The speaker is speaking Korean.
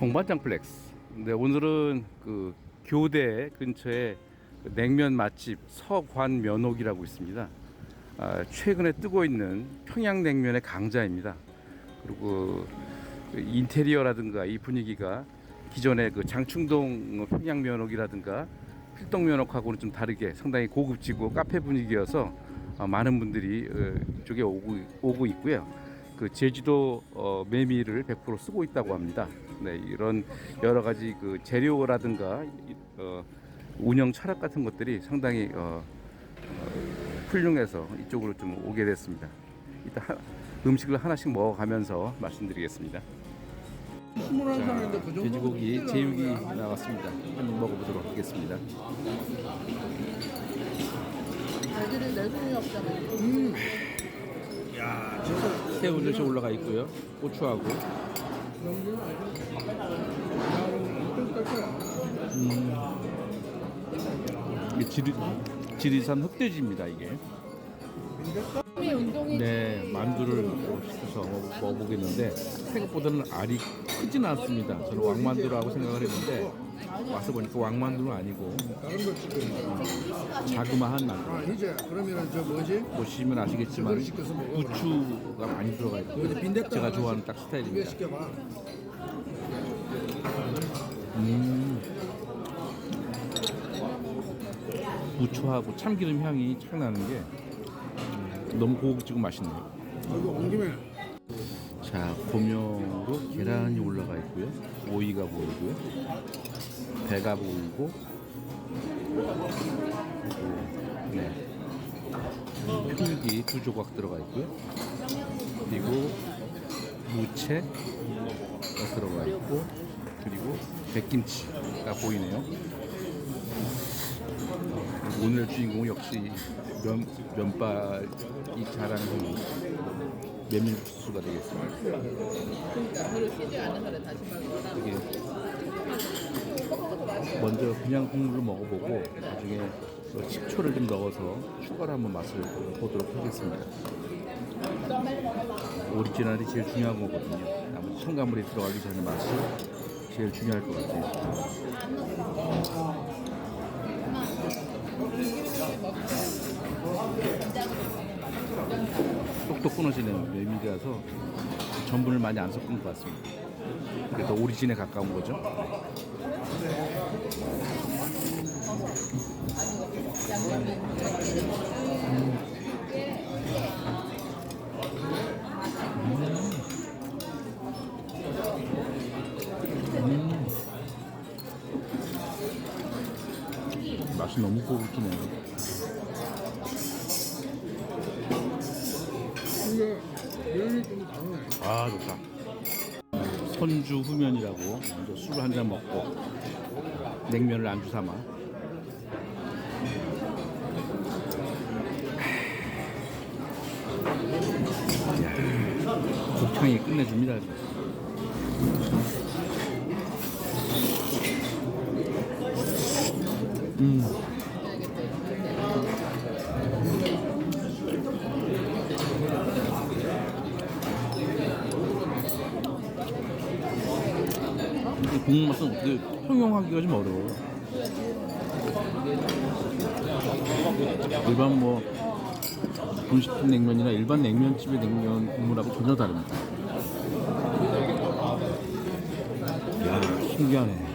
홍반장 플렉스. 근데 오늘은 그 교대 근처에 그 냉면 맛집 서관면옥이라고 있습니다. 아, 최근에 뜨고 있는 평양냉면의 강자입니다. 그리고 그 인테리어라든가 이 분위기가 기존의 그 장충동 평양면옥이라든가 필동면옥하고는 좀 다르게 상당히 고급지고 카페 분위기여서 어, 많은 분들이 어, 이쪽에 오고, 오고 있고요. 그 제주도 어, 메밀을 100% 쓰고 있다고 합니다. 네, 이런 여러 가지 그 재료라든가 이- 어, 운영 철학 같은 것들이 상당히 어, 어, 훌륭해서 이쪽으로 좀 오게 됐습니다. 일단 하- 음식을 하나씩 먹어가면서 말씀드리겠습니다. 21살인데 그 정도 돼지고기 제육이 나왔습니다. 한번 먹어보도록 하겠습니다. 애들이 내숭이 없잖아. 야 진짜 새우 젓이 올라가 있고요. 고추하고 이게 지리, 지리산 흑돼지입니다. 이게. 운동이 네, 만두를 시켜서 먹- 먹어보겠는데 생각보다는 알이 크진 않습니다. 저는 왕만두라고 생각을 했는데 와서 보니까 왕만두는 아니고 다른 거 시켜 자그마한 만두. 아 이제 그러면은 저 뭐지 보시면 아시겠지만. 부추가 많이 들어가 있고 제가 좋아하는 딱 스타일입니다. 음. 부추하고 참기름 향이 착 나는 게 음, 너무 고급지고 맛있네요. 이거 온 김에 자, 고명으로 계란이 올라가 있고요. 오이가 보이고요. 배가 보이고. 그리고, 네. 필기 두 조각 들어가 있고요. 그리고 무채가 들어가 있고, 그리고 백김치가 보이네요. 오늘 주인공은 역시 면, 면발이 자랑하는 메밀국수가 되겠습니다. 이게 먼저 그냥 국물을 먹어보고 나중에 또 식초를 좀 넣어서 추가로 한번 맛을 보도록 하겠습니다. 오리지널이 제일 중요한 거거든요. 아무튼 첨가물이 들어가기 전에 맛이 제일 중요할 것 같아요. 똑똑 끊어지는 메밀이라서 전분을 많이 안 섞은 것 같습니다. 그래서 오리진에 가까운 거죠. 맛이 너무 고급지네요. 아 좋다. 손주 후면이라고 먼저 술한잔 먹고 냉면을 안주 삼아. 이야, 곱창이 끝내줍니다. 음. 이 국물 맛은 어떻게 형용하기가 좀 어려워. 일반 뭐 분식집 냉면이나 일반 냉면집의 냉면 국물하고 전혀 다릅니다. 이야 신기하네.